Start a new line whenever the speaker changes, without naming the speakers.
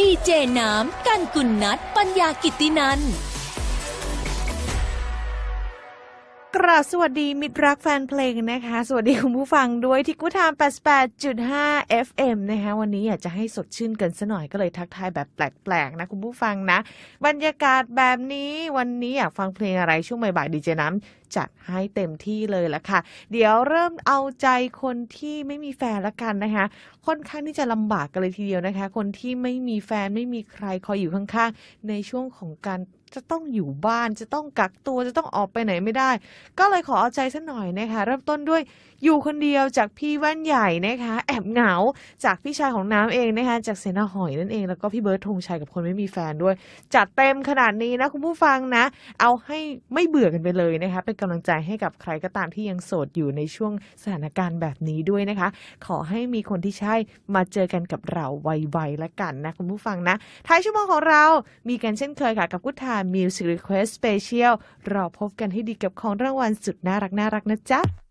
ดีเจน้ำ กันกุลนัทปัญญากิตินัน
กราบสวัสดีมิตรรักแฟนเพลงนะคะ สวัสดีคุณผู้ฟังด้วยที่กุฏาม88.5 FM นะคะวันนี้อยากจะให้สดชื่นกันซะหน่อยก็เลยทักทายแบบแปลกๆนะคุณผู้ฟังนะ บรรยากาศแบบนี้วันนี้อยากฟังเพลงอะไรช่วงบ่ายๆดีเจน้ำ จัดให้เต็มที่เลยละค่ะ เดี๋ยวเริ่มเอาใจคนที่ไม่มีแฟนละกันนะคะ ค่อนข้างที่จะลำบากกันเลยทีเดียวนะคะ คนที่ไม่มีแฟนไม่มีใครคอยอยู่ข้างๆ ในช่วงของการจะต้องอยู่บ้านจะต้องกักตัวจะต้องออกไปไหนไม่ได้ ก็เลยขอเอาใจสักหน่อยนะคะ เริ่มต้นด้วยอยู่คนเดียวจากพี่แว่นใหญ่นะคะ แอบเหงาจากพี่ชายของน้ำเองนะคะ จากเสนาหอยนั่นเองแล้วก็พี่เบิร์ดธงชัยกับคนไม่มีแฟนด้วย จัดเต็มขนาดนี้นะคุณผู้ฟังนะ เอาให้ไม่เบื่อกันไปเลยนะคะเป็นกำลังใจให้กับใครก็ตามที่ยังโสดอยู่ในช่วงสถานการณ์แบบนี้ด้วยนะคะ ขอให้มีคนที่ใช่มาเจอกันกับเราไวๆละกันนะคุณผู้ฟังนะ ท้ายชั่วโมงของเรามีกันเช่นเคยค่ะกับกุฏามิวสิริเควสเปเชียลรอพบกันให้ดีกับของรางวัลสุดน่ารักน่ารักนะจ๊ะ